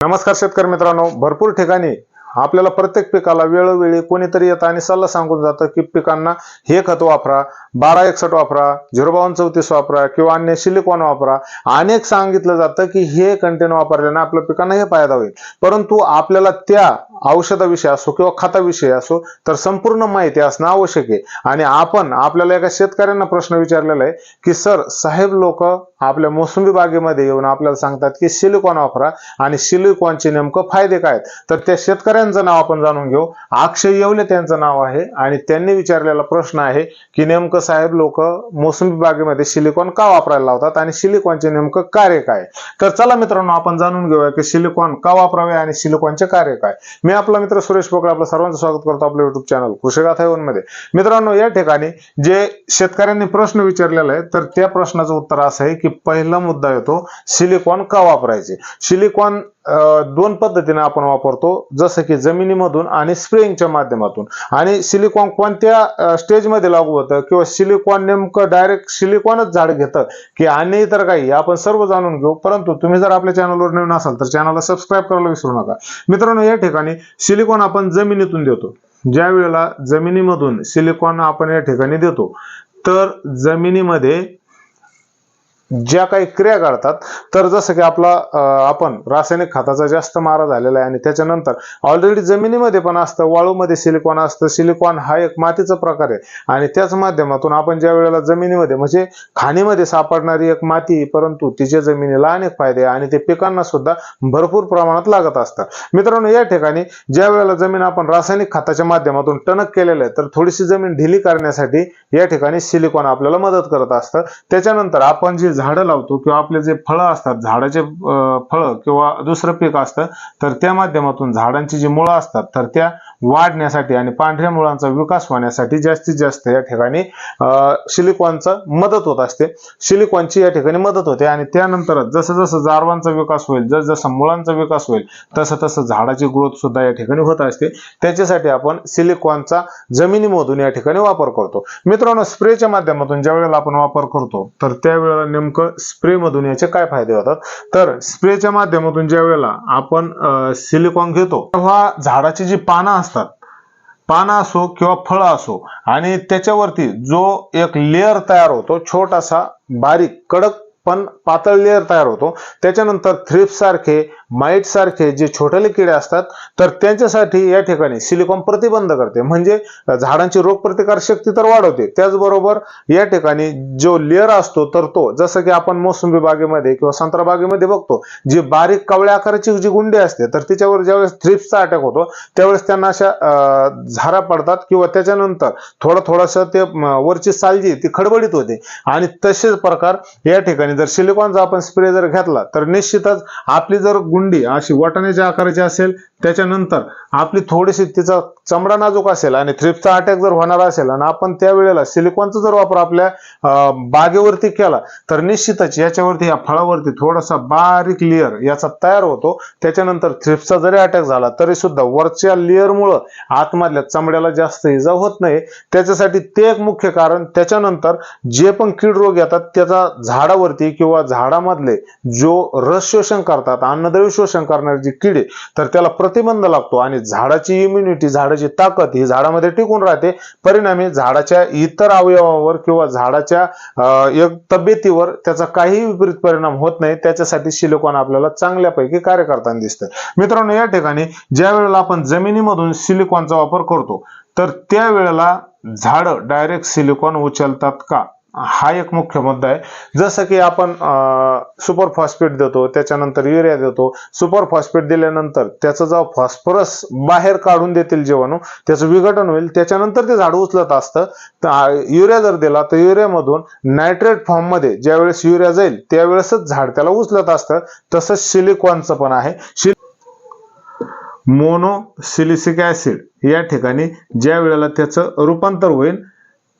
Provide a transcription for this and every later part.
नमस्कार शेतकरी मित्रांनो भरपूर ठिकाणी आपल्याला प्रत्येक पिकाला वेळोवेळी कोणीतरी येतं आणि सल्ला सांगून जातं की पिकांना हे खत वापरा बारा एकसठ वापरा झिरो बावन्न चौतीस वापरा किंवा अन्य सिलिकॉन वापरा. अनेक सांगितलं जातं की हे कंटेन वापरल्याने आपल्या पिकांना हे फायदा होईल. परंतु आपल्याला त्या औषधाविषयी असो किंवा खताविषयी असो तर संपूर्ण माहिती असणं आवश्यक आहे. आणि आपण आपल्याला एका शेतकऱ्यांना प्रश्न विचारलेला आहे की सर साहेब लोक आपल्या मोसंबी बागेमध्ये येऊन आपल्याला सांगतात की सिलिकॉन वापरा आणि सिलिकॉनचे नेमकं फायदे काय आहेत? तर त्या शेतकऱ्यांना शेतकऱ्यांचं नाव आपण जाणून घेऊ. अक्षय येवले त्यांचं नाव आहे आणि त्यांनी विचारलेला प्रश्न आहे की नेमकं साहेब लोक मोसंबी बागेमध्ये सिलिकॉन का वापरायला लावतात आणि सिलिकॉनचे नेमकं कार्य काय? तर चला मित्रांनो आपण जाणून घेऊया की सिलिकॉन का वापरावे आणि सिलिकॉनचे कार्य काय? मी आपला मित्र सुरेश पोकळे आपलं सर्वांचं स्वागत करतो आपल्या युट्यूब चॅनल कृषीगाथा मध्ये. मित्रांनो या ठिकाणी जे शेतकऱ्यांनी प्रश्न विचारलेला आहे तर त्या प्रश्नाचं उत्तर असं आहे की पहिला मुद्दा येतो सिलिकॉन का वापरायचे? सिलिकॉन दोन पद्धतीने आपण वापरतो. जसं की जमिनीमधून आणि स्प्रेइंगच्या माध्यमातून. आणि सिलिकॉन कोणत्या स्टेजमध्ये लागू होतं किंवा सिलिकॉन नेमकं डायरेक्ट सिलिकॉनच झाड घेतं की आणि इतर काही आपण सर्व जाणून घेऊ. परंतु तुम्ही जर आपल्या चॅनलवर नवीन असाल तर चॅनलला सबस्क्राईब करायला विसरू नका. मित्रांनो या ठिकाणी सिलिकॉन आपण जमिनीतून देतो. ज्या वेळेला जमिनीमधून सिलिकॉन आपण या ठिकाणी देतो तर जमिनीमध्ये ज्या काही क्रिया घडतात तर जसं की आपला आपण रासायनिक खताचा जास्त मारा झालेला आहे आणि त्याच्यानंतर ऑलरेडी जमिनीमध्ये पण असतं वाळूमध्ये सिलिकॉन असतं. सिलिकॉन हा एक मातीचा प्रकार आहे. आणि त्याच माध्यमातून आपण ज्या वेळेला जमिनीमध्ये म्हणजे खाणीमध्ये सापडणारी एक माती परंतु तिच्या जमिनीला अनेक फायदे आणि ते पिकांना सुद्धा भरपूर प्रमाणात लागत असतात मित्रांनो या ठिकाणी ज्या वेळेला जमीन आपण रासायनिक खताच्या माध्यमातून टणक केलेलं आहे तर थोडीशी जमीन ढिली करण्यासाठी या ठिकाणी सिलिकॉन आपल्याला मदत करत असतं. त्याच्यानंतर आपण जी झाडं लावतो किंवा आपले जे फळं असतात झाडाचे फळं किंवा दुसरं पीक असतं तर त्या माध्यमातून झाडांची जी मुळं असतात तर त्या वाढण्यासाठी आणि पांढऱ्या मुळांचा विकास होण्यासाठी जास्तीत जास्त या ठिकाणी अं, सिलिकॉनचा मदत होत असते. सिलिकॉनची या ठिकाणी मदत होते आणि त्यानंतर जसं जसं जारवांचा विकास होईल जस जसं मुळांचा विकास होईल तसं तसं झाडाची ग्रोथ सुद्धा या ठिकाणी होत असते. त्याच्यासाठी आपण सिलिकॉनचा जमिनीमधून या ठिकाणी वापर करतो. मित्रांनो स्प्रेच्या माध्यमातून ज्या वेळेला आपण वापर करतो तर त्यावेळेला नेमकं स्प्रे मधून याचे काय फायदे होतात? तर स्प्रेच्या माध्यमातून ज्या वेळेला आपण सिलिकॉन घेतो तेव्हा झाडाची जी पानं असतात पानं असो किंवा फळं असो आणि त्याच्यावरती जो एक लेअर तयार होतो छोटासा बारीक कडक पण पातळ लेअर तयार होतो. त्याच्यानंतर थ्रिप्स सारखे माईट सारखे जे छोटेले किडे असतात तर त्यांच्यासाठी या ठिकाणी सिलिकॉन प्रतिबंध करते. म्हणजे झाडांची रोगप्रतिकार शक्ती तर वाढवते. त्याचबरोबर या ठिकाणी जो लेअर असतो तर तो जसं की आपण मोसंबी बागेमध्ये किंवा संत्रा बागेमध्ये बघतो जी बारीक कवळ्या आकाराची जी गुंडी असते तर तिच्यावर ज्यावेळेस थ्रिप्सचा अटॅक होतो त्यावेळेस त्यांना अशा झारा पडतात किंवा त्याच्यानंतर थोडं थोडंसं ते वरची साल जी ती खडबडीत होते. आणि तसेच प्रकार या ठिकाणी जर सिलिकॉनचा आपण स्प्रे जर घेतला तर निश्चितच आपली जर गुंडी अशी वाटाण्याच्या आकाराची असेल त्याच्यानंतर आपली थोडीशी तिचा चमडा नाजूक असेल आणि थ्रिप्सचा अटॅक जर होणार असेल आणि आपण त्यावेळेला सिलिकॉनचा जर वापर आपल्या बागेवरती केला तर निश्चितच याच्यावरती या फळावरती थोडासा बारीक लेअर याचा तयार होतो. त्याच्यानंतर थ्रिप्सचा जरी अटॅक झाला तरी सुद्धा वरच्या लेअरमुळं आतमधल्या चमड्याला जास्त इजा होत नाही. त्याच्यासाठी ते एक मुख्य कारण त्याच्यानंतर जे पण कीड रोग येतात त्याचा झाडावरती किंवा झाडामधले जो रस शोषण करतात अन्नद्रव्य शोषण करणारे जे किडे तर त्याला प्रतिबंध लागतो आणि झाडाची इम्युनिटी झाडाची ताकद ही झाडामध्ये टिकून राहते. परिणामी झाडाच्या इतर अवयवावर किंवा झाडाच्या एक तब्येतीवर त्याचा काही विपरीत परिणाम होत नाही. त्याच्यासाठी सिलिकॉन आपल्याला चांगल्यापैकी कार्य करताना दिसतं. मित्रांनो या ठिकाणी ज्या वेळेला आपण जमिनीमधून सिलिकॉनचा वापर करतो तर त्यावेळेला झाडं डायरेक्ट सिलिकॉन उचलतात का? हा एक मुख्य मुद्दा आहे. जसं की आपण सुपर फॉस्फेट देतो त्याच्यानंतर युरिया देतो. सुपर फॉस्फेट दिल्यानंतर त्याचं जेव्हा फॉस्फरस बाहेर काढून देतील जीवाणू त्याचं विघटन होईल. त्याच्यानंतर ते झाड उचलत असतं. तर युरिया जर दिला तर युरियामधून नायट्रेट फॉर्ममध्ये ज्यावेळेस युरिया जाईल त्यावेळेसच झाड त्याला उचलत असतं. तसंच सिलिकॉनचं पण आहे. मोनो सिलिसिक ऍसिड या ठिकाणी ज्या वेळेला त्याचं रूपांतर होईल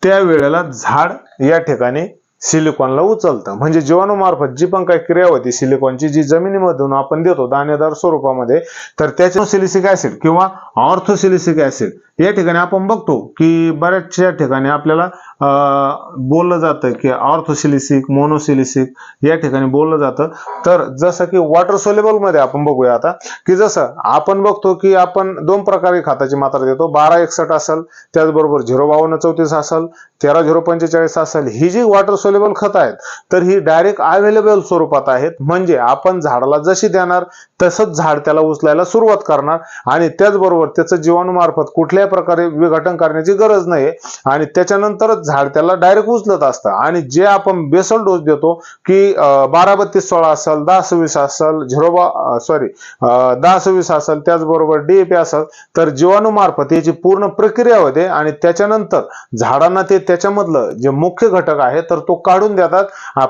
त्यावेळेला झाड या ठिकाणी सिलिकॉनला उचलतं. म्हणजे जीवाणूमार्फत जी पण काही क्रिया होती सिलिकॉनची जी जमिनीमधून आपण देतो दाणेदार स्वरूपामध्ये तर त्याचे सिलिसिक ऍसिड किंवा ऑर्थोसिलिसिक ऍसिड या ठिकाणी आपण बघतो की बऱ्याचशा ठिकाणी आपल्याला बोललं जातं की ऑर्थोसिलिसिक मोनोसिलिसिक या ठिकाणी बोललं जातं. तर जसं की वॉटर सोलेबलमध्ये आपण बघूया आता की जसं आपण बघतो की आपण दोन प्रकारे खताची मात्रा देतो. बारा एकसठ असेल त्याचबरोबर झिरो बावन्न चौतीस असेल तेरा झिरो पंचेचाळीस असेल ही जी वॉटर सोलेबल खतं आहेत तर ही डायरेक्ट अवेलेबल स्वरूपात आहेत. म्हणजे आपण झाडाला जशी देणार तसंच झाड त्याला उचलायला सुरुवात करणार. आणि त्याचबरोबर त्याचं जीवाणूमार्फत कुठल्याही प्रकारे विघटन करण्याची गरज नाही आणि त्याच्यानंतरच झाड त्याला डायरेक्ट उचलत असतं. आणि जे आपण बेसल डोस देतो की बारा बत्तीस सोळा असेल दहा सव्वीस असेल झिरोबा सॉरी दहा सव्वीस असेल त्याचबरोबर डीएपी असेल तर जीवाणूमार्फत याची पूर्ण प्रक्रिया होते. आणि त्याच्यानंतर झाडांना ते त्याच्यामधलं जे मुख्य घटक आहे तर तो काढून देतात.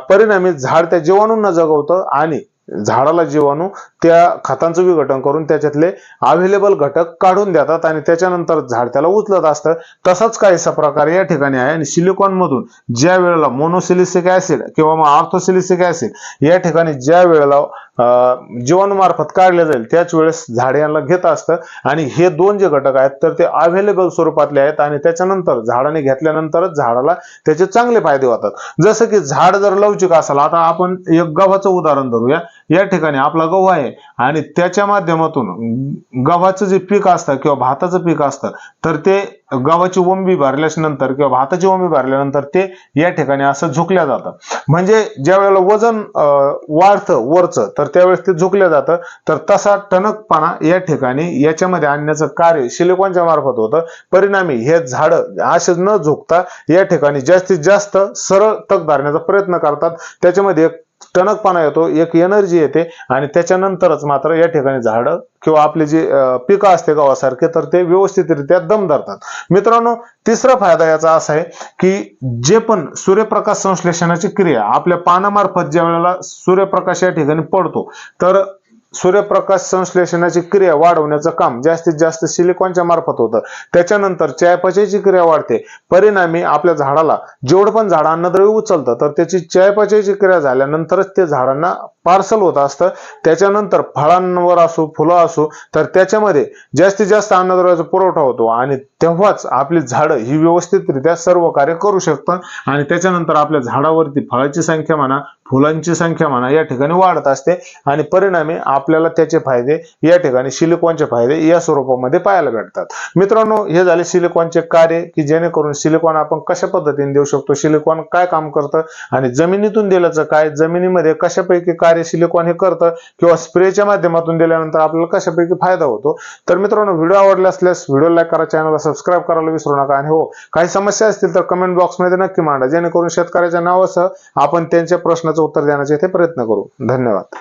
परिणामी झाड त्या जीवाणूंना जगवतं आणि झाडाला जीवाणू त्या खतांचं विघटन करून त्याच्यातले अवेलेबल घटक काढून देतात आणि त्याच्यानंतर झाड त्याला उचलत असतं. तसाच काहीसा प्रकार या ठिकाणी आहे. आणि सिलिकॉन मधून ज्या वेळेला मोनोसिलिसिक ऍसिड किंवा मग ऑर्थोसिलिसिक ऍसिड या ठिकाणी ज्या वेळेला अं, जीवाणूमार्फत काढले जाईल त्याच वेळेस झाड यांना घेत असतं. आणि हे दोन जे घटक आहेत तर ते अवेलेबल स्वरूपातले आहेत आणि त्याच्यानंतर झाडाने घेतल्यानंतरच झाडाला त्याचे चांगले फायदे होतात. जसं की झाड जर लवचिक असेल आता आपण एक गव्हाचं उदाहरण धरूया. या ठिकाणी आपला गहू आहे. आणि त्याच्या माध्यमातून गव्हाचं जे पीक असतं किंवा भाताचं पीक असतं तर ते गव्हाची ओंबी भरल्यानंतर किंवा भाताची ओंबी भरल्यानंतर ते या ठिकाणी असं झुकल्या जातं. म्हणजे ज्या वेळेला वजन अं, वाढतं वरचं तर त्यावेळेस ते झुकल्या जातं. तर तसा टणकपणा या ठिकाणी याच्यामध्ये आणण्याचं कार्य सिलिकॉनच्या मार्फत होतं. परिणामी हे झाड असे न झुकता या ठिकाणी जास्तीत जास्त सरळ तग धरण्याचा प्रयत्न करतात. त्याच्यामध्ये एक टणकपणा येतो एक एनर्जी येते आणि त्याच्यानंतरच मात्र या ठिकाणी झाडं किंवा आपले जे पिकं असते गव्हासारखे तर ते व्यवस्थितरित्या दम धरतात. मित्रांनो तिसरा फायदा याचा असा आहे की जे पण सूर्यप्रकाश संश्लेषणाची क्रिया आपल्या पानामार्फत ज्या वेळेला सूर्यप्रकाश या ठिकाणी पडतो तर सूर्यप्रकाश संश्लेषणाची क्रिया वाढवण्याचं काम जास्तीत जास्त सिलिकॉनच्या मार्फत होतं. त्याच्यानंतर चयापचयची क्रिया वाढते. परिणामी आपल्या झाडाला जेवढं पण झाड अन्नद्रव्य उचलतं तर त्याची चयापचयची क्रिया झाल्यानंतरच ते झाडांना पार्सल होत असतं. त्याच्यानंतर फळांवर असो फुलं असो तर त्याच्यामध्ये जास्तीत जास्त अन्नद्रव्याचा पुरवठा होतो आणि तेव्हाच आपली झाडं ही व्यवस्थितरित्या सर्व कार्य करू शकतात. आणि त्याच्यानंतर आपल्या झाडावरती फळाची संख्या म्हणा फुलांची संख्या म्हणा या ठिकाणी वाढत असते. आणि परिणामी आपल्याला त्याचे फायदे या ठिकाणी सिलिकॉनचे फायदे या स्वरूपामध्ये पाहायला भेटतात. मित्रांनो हे झाले सिलिकॉनचे कार्य की जेणेकरून सिलिकॉन आपण कशा पद्धतीने देऊ शकतो? सिलिकॉन काय काम करतं? आणि जमिनीतून दिल्याचं काय? जमिनीमध्ये कशापैकी कार्य सिलिकॉन हे करतं? किंवा स्प्रेच्या माध्यमातून दिल्यानंतर आपल्याला कशापैकी फायदा होतो? तर मित्रांनो व्हिडिओ आवडला असल्यास व्हिडिओ लाईक करा चॅनलला सबस्क्राईब करायला विसरू नका. आणि हो काही समस्या असतील तर कमेंट बॉक्समध्ये नक्की मांडा. जेणेकरून शेतकऱ्याच्या नावासह आपण त्यांच्या प्रश्नाचं उत्तर देण्याचे इथे प्रयत्न करू. धन्यवाद.